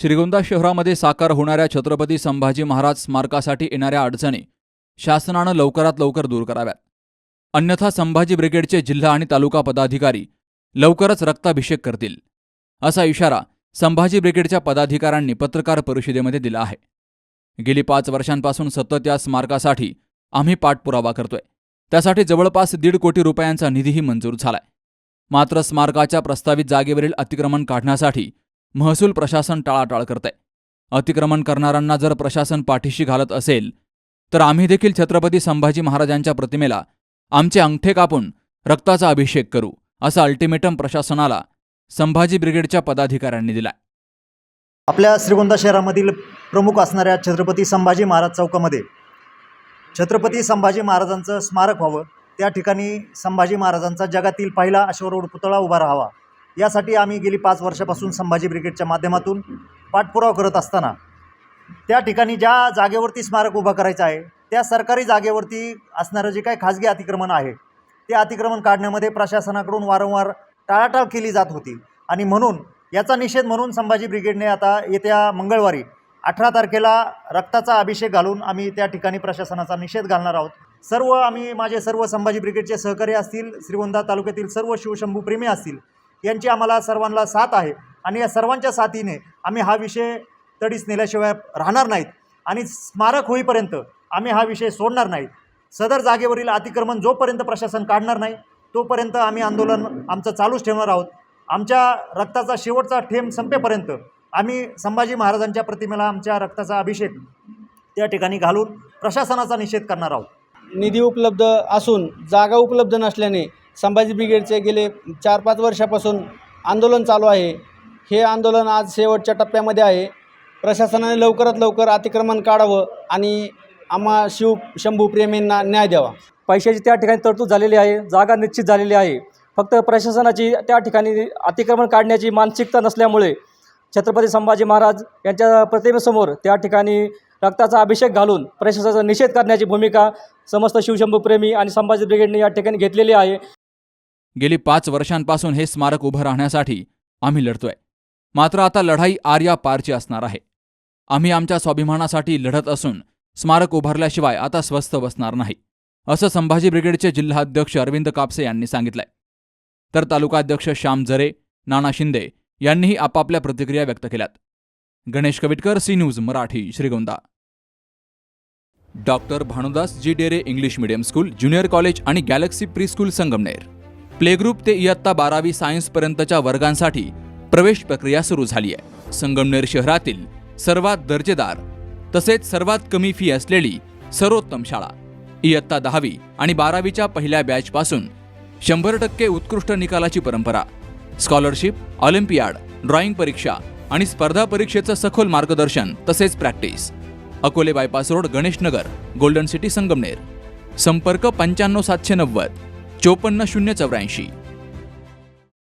श्रीगोंदा शहरामध्ये साकार होणाऱ्या छत्रपती संभाजी महाराज स्मारकासाठी येणाऱ्या अडचणी शासनानं लवकरात लवकर दूर कराव्यात. अन्यथा संभाजी ब्रिगेडचे जिल्हा आणि तालुका पदाधिकारी लवकरच रक्ताभिषेक करतील असा इशारा संभाजी ब्रिगेडच्या पदाधिकाऱ्यांनी पत्रकार परिषदेमध्ये दिला आहे. गेली पाच वर्षांपासून सतत या स्मारकासाठी आम्ही पाठपुरावा करतोय. त्यासाठी जवळपास दीड कोटी रुपयांचा निधीही मंजूर झालाय. मात्र स्मारकाच्या प्रस्तावित जागेवरील अतिक्रमण काढण्यासाठी महसूल प्रशासन टाळाटाळ करतंय. अतिक्रमण करणाऱ्यांना जर प्रशासन पाठीशी घालत असेल तर आम्ही देखील छत्रपती संभाजी महाराजांच्या प्रतिमेला आमचे अंगठे कापून रक्ताचा अभिषेक करू असं अल्टिमेटम प्रशासनाला संभाजी ब्रिगेडच्या पदाधिकाऱ्यांनी दिलाय. आपल्या श्रीगोंदा शहरामधील प्रमुख असणाऱ्या छत्रपती संभाजी महाराज चौकामध्ये छत्रपती संभाजी महाराजांचं स्मारक व्हावं त्या ठिकाणी संभाजी महाराजांचा जगातील पहिला अश्वरूढ पुतळा उभा राहावा. यासाठी आम्ही गेली पाच वर्षापासून संभाजी ब्रिगेडच्या माध्यमातून पाठपुरावा करत असताना त्या ठिकाणी ज्या जागेवरती स्मारक उभं करायचं आहे त्या सरकारी जागेवरती असणारं जे काही खाजगी अतिक्रमण आहे ते अतिक्रमण काढण्यामध्ये प्रशासनाकडून वारंवार टाळाटाळ केली जात होती. आणि म्हणून याचा निषेध म्हणून संभाजी ब्रिगेडने आता येत्या मंगळवारी अठरा तारखेला रक्ताचा अभिषेक घालून आम्ही त्या ठिकाणी प्रशासनाचा निषेध घालणार आहोत. सर्व आम्ही माझे सर्व संभाजी ब्रिगेडचे सहकारी असतील श्रीगोंदा तालुक्यातील सर्व शिवशंभूप्रेमी असतील यांची आम्हाला सर्वांना साथ आहे. आणि या सर्वांच्या साथीने आम्ही हा विषय तडीस नेल्याशिवाय राहणार नाहीत. आणि स्मारक होईपर्यंत आम्ही हा विषय सोडणार नाहीत. सदर जागेवरील अतिक्रमण जोपर्यंत प्रशासन काढणार नाही तोपर्यंत आम्ही आंदोलन आमचं चालूच ठेवणार आहोत. आमच्या रक्ताचा शेवटचा ठेम संपेपर्यंत आम्ही संभाजी महाराजांच्या प्रतिमेला आमच्या रक्ताचा अभिषेक त्या ठिकाणी घालून प्रशासनाचा निषेध करणार आहोत. निधी उपलब्ध असून जागा उपलब्ध नसल्याने संभाजी ब्रिगेडचे गेले चार पाच वर्षापासून आंदोलन चालू आहे. हे आंदोलन आज शेवटच्या टप्प्यामध्ये आहे. प्रशासनाने लवकरात लवकर अतिक्रमण काढावं आणि आम्हा शिव शंभू प्रेमींना न्याय द्यावा. पैशाची त्या ठिकाणी तरतूद झालेली आहे जागा निश्चित झालेली आहे. फक्त प्रशासनाची त्या ठिकाणी अतिक्रमण काढण्याची मानसिकता नसल्यामुळे छत्रपती संभाजी महाराज यांच्या प्रतिमेसमोर त्या ठिकाणी रक्ताचा अभिषेक घालून प्रशासनाचा निषेध करण्याची भूमिका समस्त शिवशंभूप्रेमी आणि संभाजी ब्रिगेडने या ठिकाणी घेतलेली आहे. गेली पाच वर्षांपासून हे स्मारक उभं राहण्यासाठी आम्ही लढतोय. मात्र आता लढाई आर्या पारची असणार आहे. आम्ही आमच्या स्वाभिमानासाठी लढत असून स्मारक उभारल्याशिवाय आता स्वस्थ बसणार नाही असं संभाजी ब्रिगेडचे जिल्हाध्यक्ष अरविंद कापसे यांनी सांगितलंय. तर तालुकाध्यक्ष श्याम जरे नाना शिंदे यांनीही आपापल्या प्रतिक्रिया व्यक्त केल्यात. Ganesh Kavitkar C news Marathi Shrigonda. Doctor Bhanudas ji Dere English medium school junior college आणि galaxy pre school Sangamner. Playgroup ते इयत्ता बारावी सायन्सपर्यंतच्या वर्गांसाठी प्रवेश प्रक्रिया सुरू झाली आहे. संगमनेर शहरातील सर्वात दर्जेदार तसेच सर्वात कमी फी असलेली सर्वोत्तम शाळा. इयत्ता दहावी आणि बारावीच्या पहिल्या बॅचपासून शंभर टक्के उत्कृष्ट निकालाची परंपरा. स्कॉलरशिप ऑलिम्पियाड ड्रॉइंग परीक्षा आणि स्पर्धा परीक्षेचं सखोल मार्गदर्शन तसेच practice. Akole bypass road Ganeshnagar golden city Sangamner. संपर्क पंच्याण्णव सातशे नव्वद. चोपन्न शून्य चौऱ्याऐंशी.